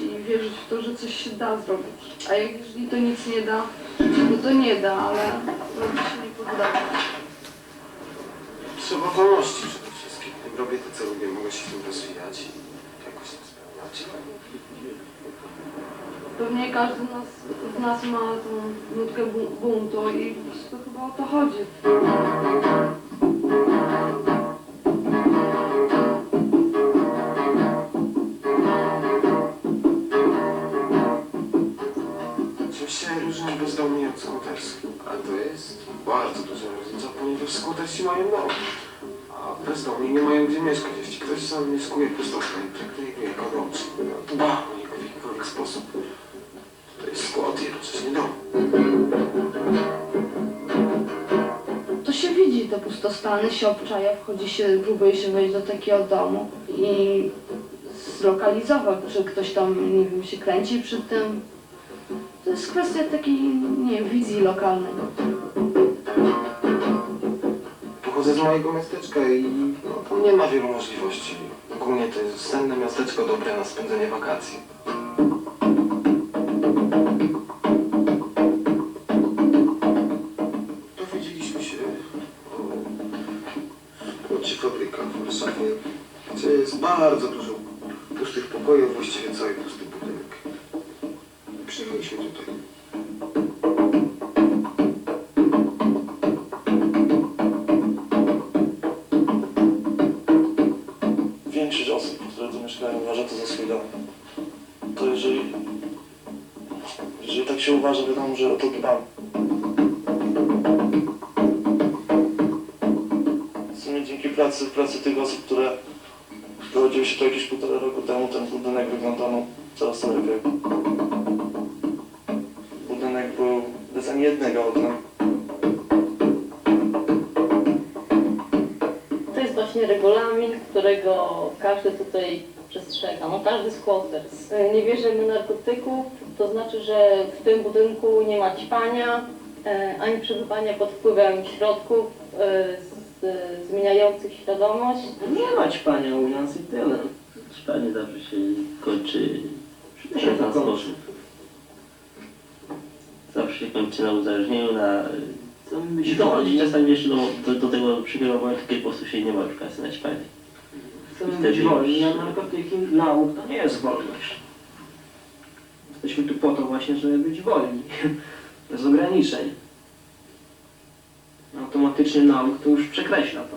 i wierzyć w to, że coś się da zrobić. A jak jeżeli to nic nie da, no to nie da, ale robić się nie poddawać. Trzeba wolności przede wszystkim. Robię to, co lubię, mogę się w tym rozwijać i jakoś to spełniać. Pewnie każdy z nas, z nas ma tą nutkę bu- buntu i po prostu chyba o to chodzi. Ponieważ skutersi mają dom. A bezdomni nie mają gdzie mieszkać. Jeśli ktoś sam mieszkuje pustotą i traktuje go czy dba o niego w jakikolwiek sposób, to jest skład jednocześnie dom. To się widzi, te pustostany się obczaja, wchodzi się, próbuje się wejść do takiego domu i zlokalizować, czy ktoś tam, nie wiem, się kręci przy tym. To jest kwestia takiej, nie wiem, wizji lokalnej. Pochodzę z małego miasteczka i no, tam nie ma wielu możliwości. Ogólnie to jest senne miasteczko dobre na spędzenie wakacji. Mieszkają, uważa to za swój dom. To jeżeli, jeżeli tak się uważa, wiadomo, że o to dbam. W sumie dzięki pracy, pracy tych osób, które prowadziły się to jakieś półtora roku temu, ten budynek wyglądał no, coraz lepiej. Budynek był bez ani jednego okna. To jest właśnie regulamin, którego każdy tutaj przestrzega. No każdy squatter. E, Nie bierzemy narkotyków, to znaczy, że w tym budynku nie ma ćpania, e, ani przebywania pod wpływem środków e, z, z, zmieniających świadomość. Nie ma ćpania u nas i tyle. Ćpanie zawsze się kończy w ten sposób. Zawsze się kończy na uzależnieniu, na... To I myśl dochodzi czasami jeszcze do, do, do tego przykłego momentu, kiedy po prostu się nie ma już kasy na ćpanie. Chcemy być wolni, a narkotyki, nauk to nie jest wolność. Jesteśmy tu po to właśnie, żeby być wolni, bez ograniczeń. Automatycznie nauk to już przekreśla to.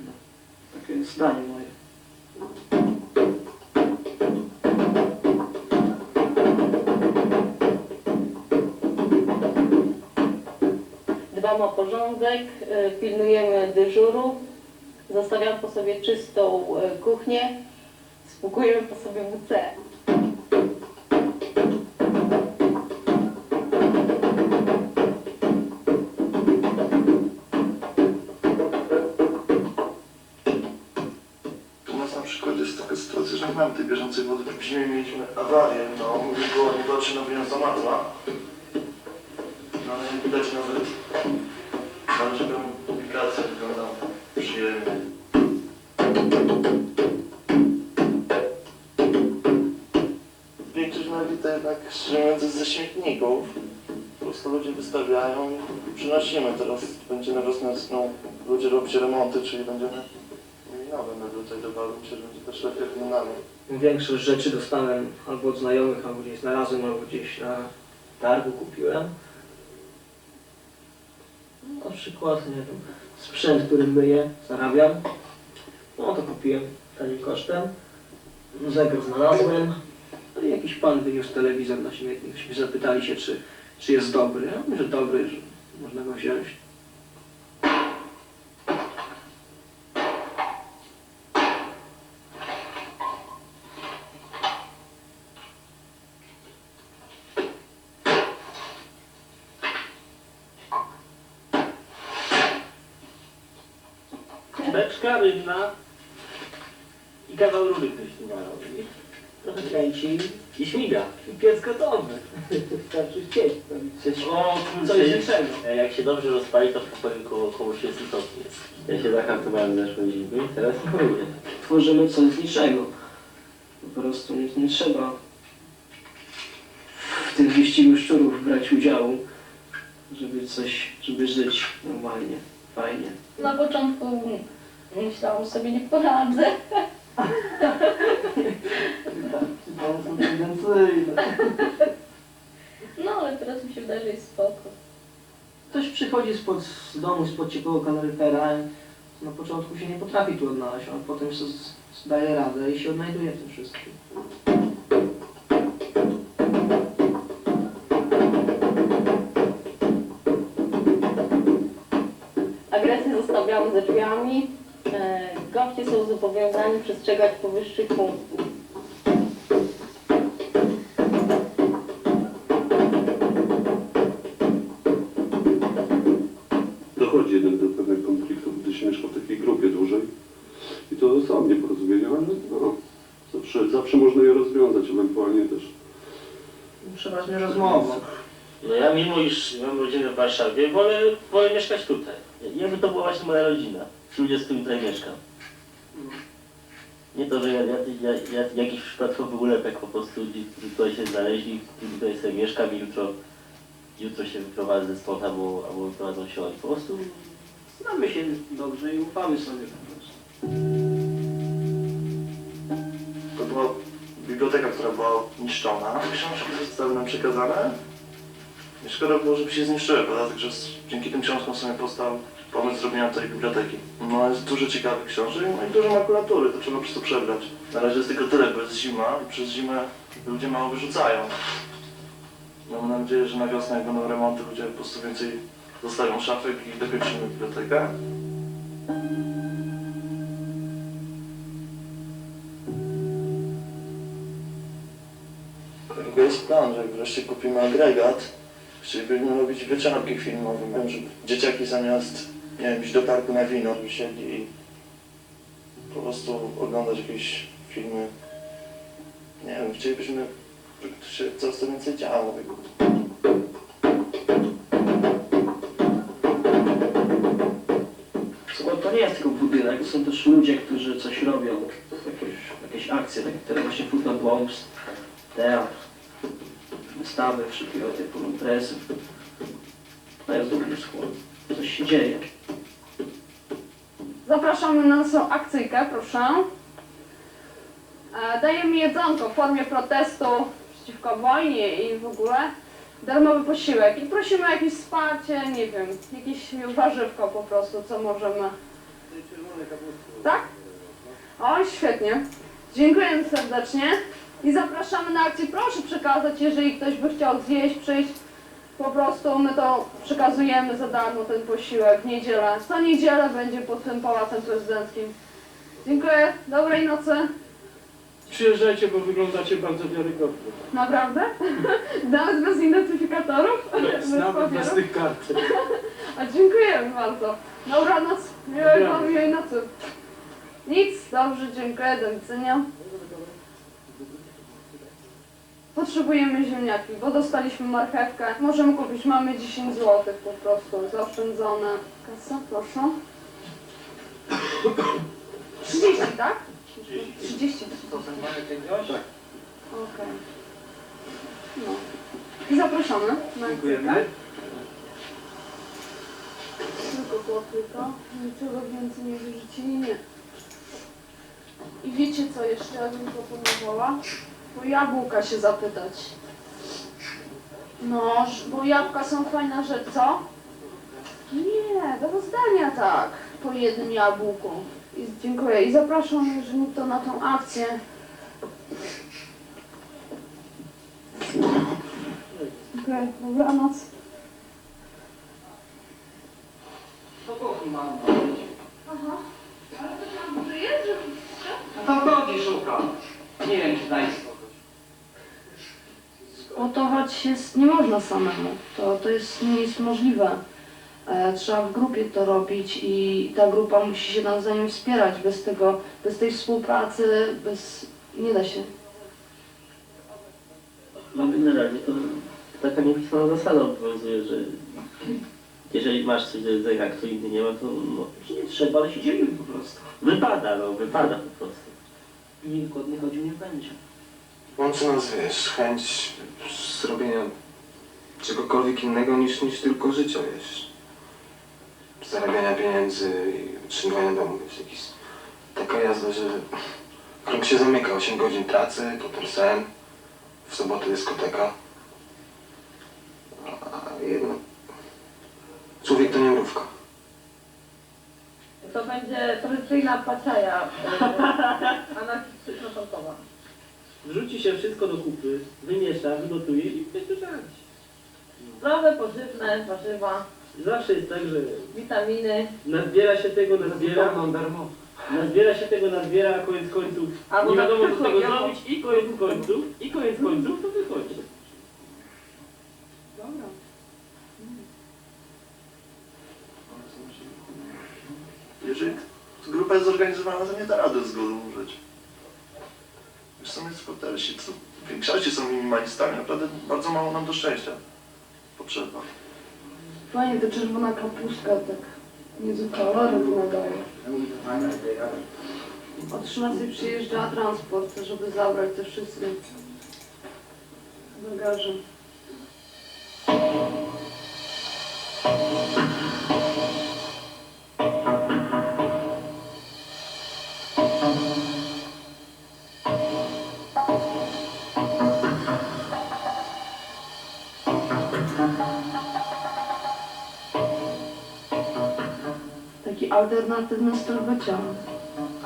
No, takie jest zdanie moje. Dbamy o porządek, e, pilnujemy dyżuru, zostawiamy po sobie czystą e, kuchnię, spłukujemy po sobie WC. U nas na przykład jest taka sytuacja, że nie mamy tej bieżącej wody. W zimie mieliśmy awarię, no, nie było, nie było czy nawiązana matła. No ale jak widać nawet, nawet żeby publikacja wyglądała. Większość nawet to jednak, jest ze śmietników. Po prostu ludzie wystawiają przynosimy. Teraz będzie na wiosnę, no, ludzie robić remonty, czyli będziemy mieli nowe meble tutaj dodały. Myślę, że będzie też lepiej wyglądało. Większość rzeczy dostałem albo od znajomych, albo gdzieś znalazłem, albo gdzieś na targu kupiłem. Na przykład, nie wiem, sprzęt, który myję, zarabiam. No to kupiłem tanim kosztem. Zegar znalazłem. No i jakiś pan wyniósł telewizor na śmietnik. Zapytali się, czy, czy jest dobry. Ja mówię, że dobry, że można go wziąć. Rybna i kawał rury ktoś tu ma robi. Trochę kręci i śmiga. I piec gotowy. Wystarczy chcieć. Coś, O coś większego. E, Jak się dobrze rozpali, to w pokoju koło, koło 30 stopni jest. Ja się zahartowałem zeszłą i teraz nie choruje. Tworzymy coś z niczego. Po prostu nie, nie trzeba wyścigu szczurów brać udziału, żeby coś, żeby żyć normalnie, fajnie. Na początku myślałam, sobie nie poradzę. Bardzo tendencyjne. No ale teraz mi się wydaje, że jest spoko. Ktoś przychodzi spod, z domu, spod ciepłego kaloryfera, na początku się nie potrafi tu odnaleźć, a potem sobie daje radę i się odnajduje w tym wszystkim. Agresję zostawiamy za drzwiami. E, Goście są zobowiązani przestrzegać powyższych punktów. dochodzi jednak do pewnych konfliktów, gdy się mieszka w takiej grupie dłużej. I to są nieporozumienia, ale no, zawsze, zawsze można je rozwiązać, ewentualnie też Przeważnie rozmowa. No ja mimo iż mam rodzinę w Warszawie, wolę, wolę mieszkać tutaj. Jakby to była właśnie moja rodzina. Ludzie, z którymi tutaj mieszkam. Nie to, że ja, ja, ja, ja jakiś przypadkowy ulepek po prostu ludzi, którzy tutaj się znaleźli, którzy tutaj sobie mieszkam i jutro, jutro się wyprowadzę stąd albo, albo wyprowadzą się oni. Po prostu Znamy się dobrze i ufamy sobie po prostu. To była biblioteka, która była niszczona. Książki zostały nam przekazane. I szkoda było, żeby się zniszczyły? Także s- dzięki tym książkom sobie powstał pomysł zrobienia tej biblioteki. No jest dużo ciekawych książek, no i dużo makulatury, to trzeba po prostu przebrać. Na razie jest tylko tyle, bo jest zima i przez zimę ludzie mało wyrzucają. No, Mam nadzieję, że na wiosnę jak będą remonty, ludzie po prostu więcej zostawią szafek i dokończymy bibliotekę. Tylko jest plan, że jak wreszcie kupimy agregat, chcielibyśmy robić wieczorki filmowe, żeby dzieciaki zamiast, nie wiem, iść do parku na wino, wysiedli i po prostu oglądać jakieś filmy. Nie wiem, chcielibyśmy, żeby tu się coraz to więcej działo. Bo to nie jest tylko budynek, to są też ludzie, którzy coś robią, jakieś, jakieś akcje, takie które właśnie Football Bombs, teatr, wystawy, wszelkiego typu imprezy. To jest dobry skład. Coś się dzieje. Zapraszamy na naszą akcyjkę, proszę. E, Dajemy jedzonko w formie protestu przeciwko wojnie i w ogóle darmowy posiłek. I prosimy o jakieś wsparcie, nie wiem, jakieś warzywko po prostu, co możemy. Tak? O, świetnie. Dziękujemy serdecznie i zapraszamy na akcję. Proszę przekazać, jeżeli ktoś by chciał zjeść, przyjść. Po prostu my to przekazujemy za darmo ten posiłek w niedzielę. Co niedzielę będzie pod tym pałacem prezydenckim. Dziękuję, dobrej nocy. Przyjeżdżajcie, bo wyglądacie bardzo wiarygodnie. Naprawdę? Nawet bez identyfikatorów? Bez, nawet bez papierów? tych kartek. A dziękujemy bardzo. Dobranoc, miłej miłej nocy. Nic, dobrze, dziękuję, do widzenia. Potrzebujemy ziemniaki, bo dostaliśmy marchewkę. Możemy kupić, mamy 10 zł po prostu, zaoszczędzone. Kasa, proszę. 30, tak? 30. Tak. Okej. No. I zapraszamy na Dziękujemy. Tylko chłopyka. Niczego więcej nie wyrzucili, nie. I wiecie co jeszcze ja bym proponowała? Bo jabłka się zapytać. No, bo jabłka są fajna rzecz, co? Nie, do rozdania tak. Po jednym jabłku. I, dziękuję. I zapraszam, jeżeli mógł to na tą akcję. Okej, dobranoc. To kuchni mam Aha. Ale to tam żyje, że... To chodzi szuka. Nie wiem, czy daj spokój. Gotować jest nie można samemu. To, to jest, nie jest możliwe. E, trzeba w grupie to robić i ta grupa musi się nawzajem wspierać. Bez tego, bez tej współpracy, bez... nie da się. No generalnie to taka niepisana zasada obowiązuje, że jeżeli masz coś do jedzenia, a kto inny nie ma, to no, Nie trzeba, ale się dzielimy po prostu. wypada, no wypada po prostu. Nikt głodny chodził nie będzie. Łączy nas, wiesz, chęć zrobienia czegokolwiek innego niż, niż tylko życia, wiesz. Zarabiania pieniędzy i utrzymywania domu, wiesz, jakiś, taka jazda, że krąg się zamyka, 8 godzin pracy, potem sen, w sobotę dyskoteka. A jednak człowiek to nie mrówka. To będzie tradycyjna paczaja anarchistyczno-tankowa. Wrzuci się wszystko do kupy, wymiesza, wygotuje i będzie żarć. Zdrowe, pożywne, warzywa, Zawsze jest tak, że witaminy. nazbiera się tego, nazbiera, Darmo, darmo. nazbiera się tego, nazbiera, a koniec końców Albo nie na wiadomo co tego zrobić i koniec końców, i koniec końców to wychodzi. Jeżeli grupa jest zorganizowana, to nie da rady z głodu umrzeć. Są jest skotersi, co w większości są minimalistami, naprawdę bardzo mało nam do szczęścia potrzeba. Fajnie, ta czerwona kapustka tak nieco kolorem nadaje. O 13 przyjeżdża transport, żeby zabrać te wszystkie bagaże. Alternatywny bycia,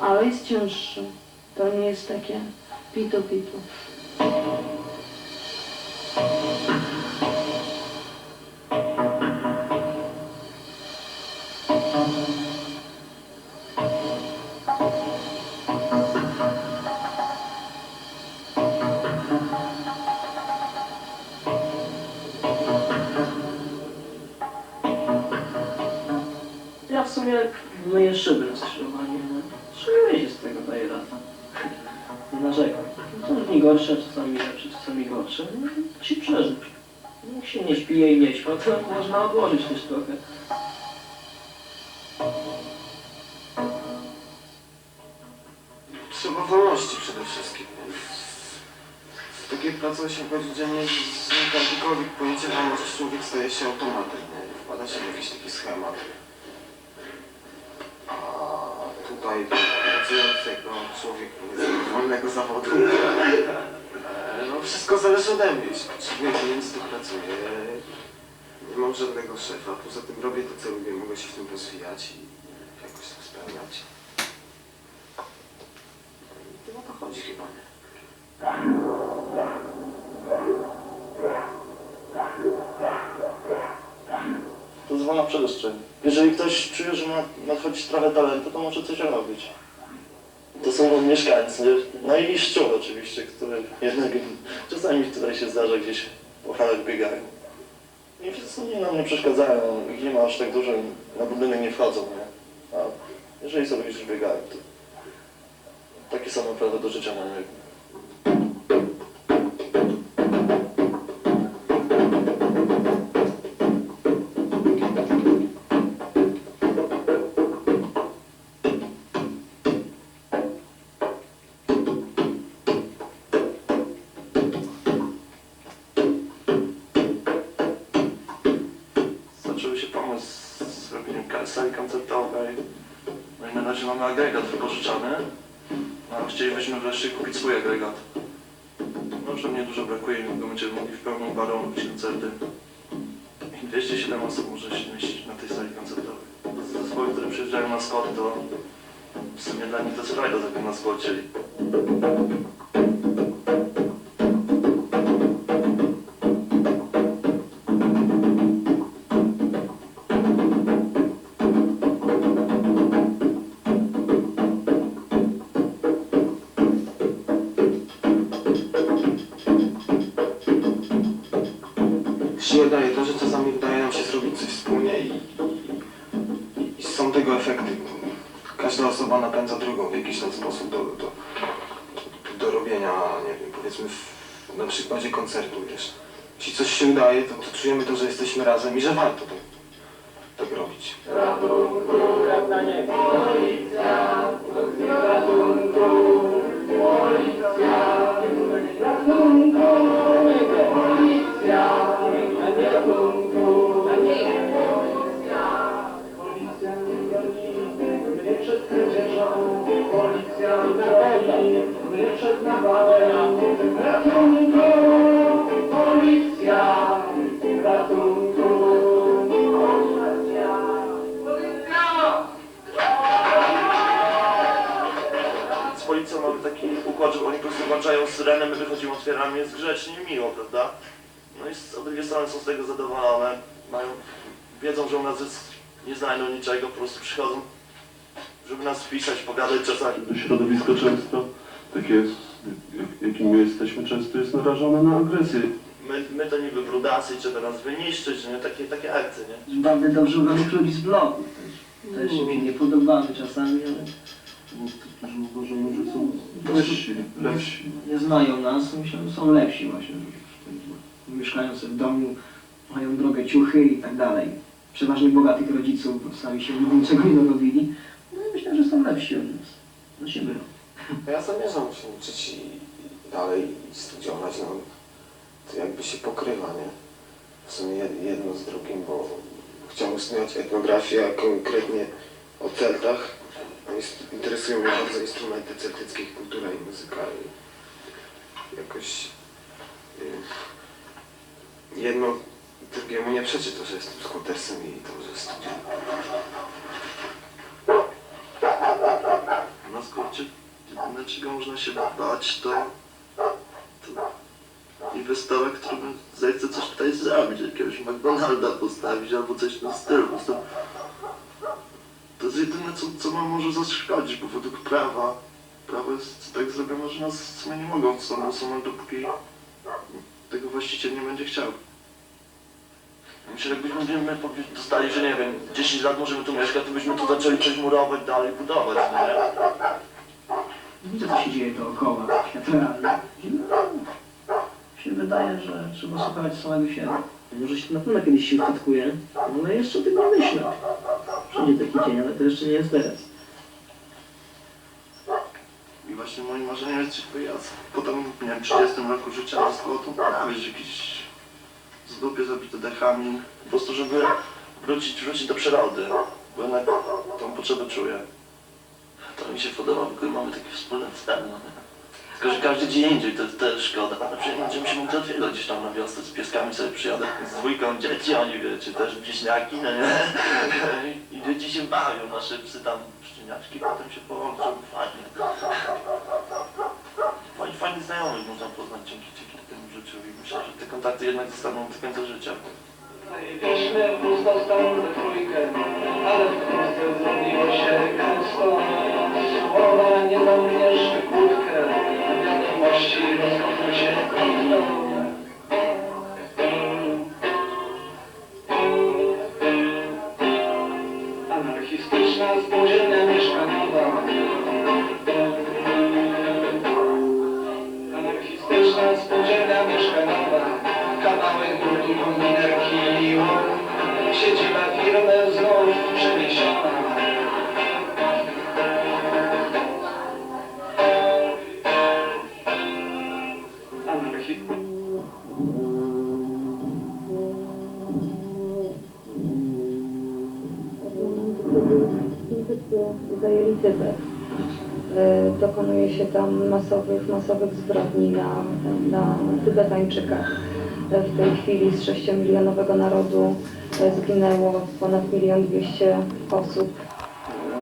ale jest cięższy. To nie jest takie pitu pitu. Ja w sumie myję szyby na skrzyżowaniu. No. Szyję się z tego daje lata. Nie narzekam. To dni gorsze, czasami lepsze, czasami gorsze. No, się przeżyć. Jak się nie śpije i nie śpa, to można odłożyć też trochę. Trzeba wolności przede wszystkim. W takiej pracy 8 godzin dziennie znika jakiekolwiek pojęcie wolności, człowiek staje się automatem? Wpada się w jakiś taki schemat. A tutaj pracującego człowiek powiedzmy, wolnego zawodu, no wszystko zależy ode mnie. Potrzebuję pieniędzy, to pracuję. Nie mam żadnego szefa, poza tym robię to, co lubię, mogę się w tym rozwijać i jakoś to spełniać. I o to chodzi chyba, nie? To wolna przestrzeń. Jeżeli ktoś czuje, że ma nadchodzić trochę talentu, to może coś robić. To są mieszkańcy, najliższy oczywiście, które jednak czasami tutaj się zdarza gdzieś po halach biegają. I wszyscy oni nam nie przeszkadzają, ich nie ma aż tak dużo, na budynek nie wchodzą, nie? A jeżeli sobie gdzieś biegają, to takie samo prawo do życia mają mamy agregat wypożyczany. A chcielibyśmy wreszcie kupić swój agregat. No już nam niedużo brakuje, niedługo będziemy mogli w pełną parą robić koncerty. I 207 osób może się mieścić na tej sali koncertowej. Zespoły, które przyjeżdżają na skok, to w sumie dla nich to jest frajda, tak jak na skocie. Napędza drugą w jakiś tam sposób do, do, do robienia, nie wiem, powiedzmy w, na przykładzie koncertu, wiesz. Jeśli coś się udaje, to, to czujemy to, że jesteśmy razem i że warto tak, tak robić. No i z obydwie strony są z tego zadowolone, mają, wiedzą, że u nas jest, nie znajdą niczego, po prostu przychodzą, żeby nas wpisać, pogadać czasami. Środowisko często, takie jakim my jesteśmy, często jest narażone na agresję. My, my to niby brudacy, trzeba nas wyniszczyć, nie? Takie, takie akcje, nie? Bardzo dobrze udanych ludzi z blogu też. Też mi nie podobamy czasami, ale uważają, że są lepsi, lepsi. nie znają nas, myślę, że są lepsi właśnie. Mieszkają sobie w domu, mają drogę ciuchy i tak dalej. Przeważnie bogatych rodziców, bo sami się niczego nie dorobili. No i myślę, że są lepsi od nas. No się mylą. Ja zamierzam się uczyć i dalej studiować, no to jakby się pokrywa, nie? W sumie jed- jedno z drugim, bo chciałbym studiować etnografię, a konkretnie o Celtach. Interesują mnie bardzo instrumenty celtyckie, kultura i muzyka i jakoś y, jedno drugiemu nie przeczy to, że jestem skutersem i to, że studiuję. No kurczę, jedyne czego można się bać to, to inwestora, który zechce coś tutaj zrobić, jakiegoś McDonalda postawić albo coś tym stylu. Prostu To jest jedyne co, co nam może zaszkodzić, bo według prawa prawo jest tak zrobione, że nas w sumie nie mogą w sądu usunąć, dopóki tego właściciel nie będzie chciał. Myślę, że jakbyśmy my powie- dostali, że nie wiem, 10 lat możemy tu mieszkać, to byśmy tu zaczęli coś murować dalej, budować, nie? Widzę, co się dzieje dookoła, świat realny. No, się wydaje, że trzeba słuchać samego siebie. Może się na pewno kiedyś się ustatkuje, ale jeszcze o tym nie myślę. Przyjdzie taki dzień, ale to jeszcze nie jest teraz. I właśnie moim marzeniem jest jakby ja po tym, nie wiem, 30 roku życia z powrotem naprawić jakiś z dupie zabite dechami, po prostu żeby wrócić, wrócić do przyrody, bo jednak tą potrzebę czuję. To mi się podoba, ogóle mamy takie wspólne cele. No. Tylko, że każdy gdzie indziej, to też szkoda. Na przykład będziemy się mogli odwiedzać gdzieś tam na wiosce z pieskami sobie przyjadę z dwójką dzieci, oni wiecie, też bliźniaki, no nie? I dzieci się bawią, nasze psy tam szczeniaczki, potem się połączą, fajnie. Fajni, fajnych znajomych można poznać dzięki, myślę, że te kontakty jednak zostaną do końca życia. We trójkę, ale zrobiło się gęsto. Słowa nie wiadomości się Firmy znów przeniesiona. Zajęli. E, Dokonuje się tam masowych, masowych zbrodni na, na Tybetańczykach. E, W tej chwili z 6-milionowego narodu e, zginęło ponad milion dwieście osób.